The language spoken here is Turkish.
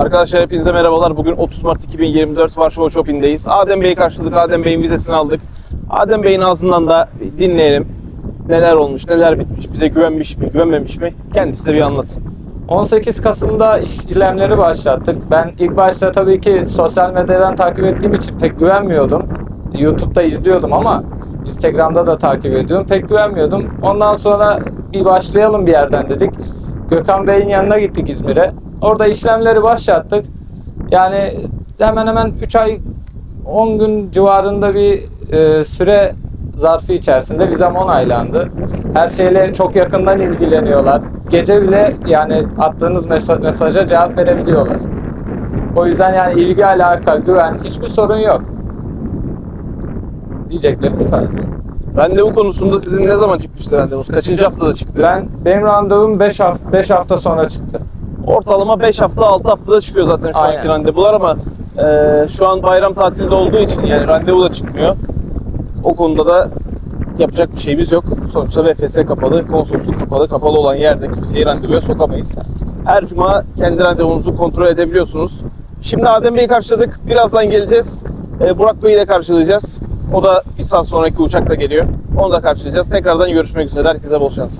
Arkadaşlar hepinize merhabalar. Bugün 30 Mart 2024 Varşova Shopping'deyiz. Adem Bey'i karşıladık. Adem Bey'in vizesini aldık. Adem Bey'in ağzından da dinleyelim. Neler olmuş, neler bitmiş, bize güvenmiş mi, güvenmemiş mi? Kendisi de bir anlatsın. 18 Kasım'da işlemleri başlattık. Ben ilk başta tabii ki sosyal medyadan takip ettiğim için pek güvenmiyordum. YouTube'da izliyordum ama Instagram'da da takip ediyorum. Pek güvenmiyordum. Ondan sonra bir başlayalım bir yerden dedik. Gökhan Bey'in yanına gittik İzmir'e. Orada işlemleri başlattık. Yani hemen hemen 3 ay 10 gün civarında bir e, süre zarfı içerisinde vizem onaylandı. Her şeyle çok yakından ilgileniyorlar. Gece bile yani attığınız mesa- mesaja cevap verebiliyorlar. O yüzden yani ilgi, alaka, güven hiçbir sorun yok. Diyeceklerim bu kadar. Randevu konusunda sizin ne zaman çıkmıştı randevunuz? Kaçıncı haftada çıktı? Ben benim randevum 5 hafta 5 hafta sonra çıktı. Ortalama 5 hafta 6 haftada çıkıyor zaten şu Aynen. anki randevular ama e, şu an bayram tatilde olduğu için yani randevu da çıkmıyor. O konuda da yapacak bir şeyimiz yok. Sonuçta VFS kapalı, konsolosluk kapalı. Kapalı olan yerde kimseyi randevuya sokamayız. Her cuma kendi randevunuzu kontrol edebiliyorsunuz. Şimdi Adem Bey'i karşıladık. Birazdan geleceğiz. E, Burak Bey'i de karşılayacağız. O da bir saat sonraki uçakla geliyor. Onu da karşılayacağız. Tekrardan görüşmek üzere. Herkese bol şans.